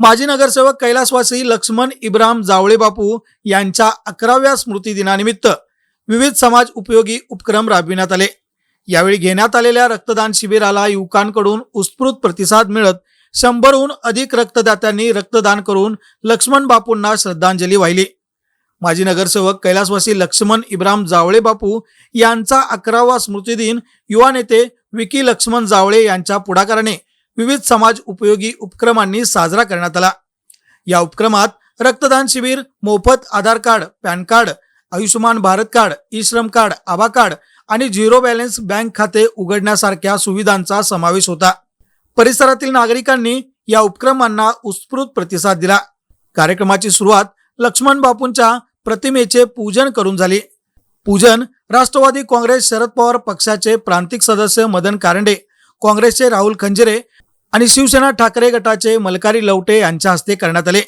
माजी नगरसेवक कैलासवासी लक्ष्मण इब्राहिम जावळे बापू यांच्या अकराव्या स्मृती दिनानिमित्त विविध समाज उपयोगी उपक्रम राबविण्यात आले. यावेळी घेण्यात आलेल्या रक्तदान शिबिराला युवकांकडून उत्स्फूर्त प्रतिसाद मिळत शंभरहून अधिक रक्तदात्यांनी रक्तदान करून लक्ष्मण बापूंना श्रद्धांजली वाहिली. माजी नगरसेवक कैलासवासी लक्ष्मण इब्राहिम जावळे बापू यांचा अकरावा स्मृतिदिन युवा नेते विकी लक्ष्मण जावळे यांच्या पुढाकाराने विविध समाज उपयोगी उपक्रमांनी साजरा करण्यात आला. या उपक्रमात रक्तदान शिबिर मोफत Aadhaar card pan card Ayushman Bharat card e Shram card आभा कार्ड आणि झिरो बॅलन्स बँक खाते उघडण्यासारख्या सुविधांचा समावेश होता. परिसरातील नागरिकांनी या उपक्रमांना उत्स्फूर्त प्रतिसाद दिला. कार्यक्रमाची सुरुवात लक्ष्मण बापूंच्या प्रतिमेचे पूजन करून झाली. पूजन राष्ट्रवादी काँग्रेस शरद पवार पक्षाचे प्रांतिक सदस्य मदन कारंडे काँग्रेसचे राहुल खंजिरे आणि शिवसेना ठाकरे गटाचे मलकारी लवटे यांच्या हस्ते करण्यात आले.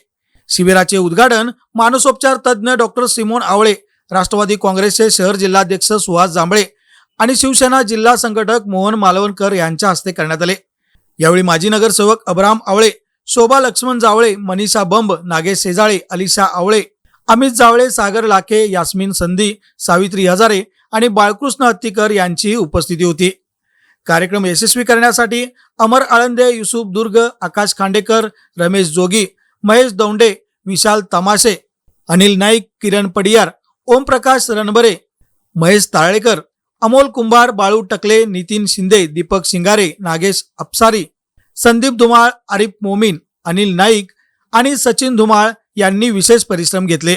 शिबिराचे उद्घाटन मानसोपचार तज्ज्ञ डॉक्टर सिमोन आवळे राष्ट्रवादी काँग्रेसचे शहर जिल्हाध्यक्ष सुहास जांभळे आणि शिवसेना जिल्हा संघटक मोहन मालवणकर यांच्या हस्ते करण्यात आले. यावेळी माजी नगरसेवक अब्राम आवळे शोभा लक्ष्मण जावळे मनीषा बंब नागेश शेजाळे अलिशा आवळे अमित जावळे सागर लाखे यास्मिन संधी सावित्री हजारे आणि बाळकृष्ण हत्तीकर यांचीही उपस्थिती होती. कार्यक्रम यशस्वी करण्यासाठी अमर आळंदे युसुफ दुर्ग आकाश खांडेकर रमेश जोगी महेश दोंडे विशाल तमाशे अनिल नाईक किरण पडियार ओमप्रकाश रणबरे महेश ताळेकर अमोल कुंभार बाळू टकले नितीन शिंदे दीपक शिंगारे नागेश अपसारी संदीप धुमाळ आरिफ मोमीन अनिल नाईक आणि सचिन धुमाळ यांनी विशेष परिश्रम घेतले.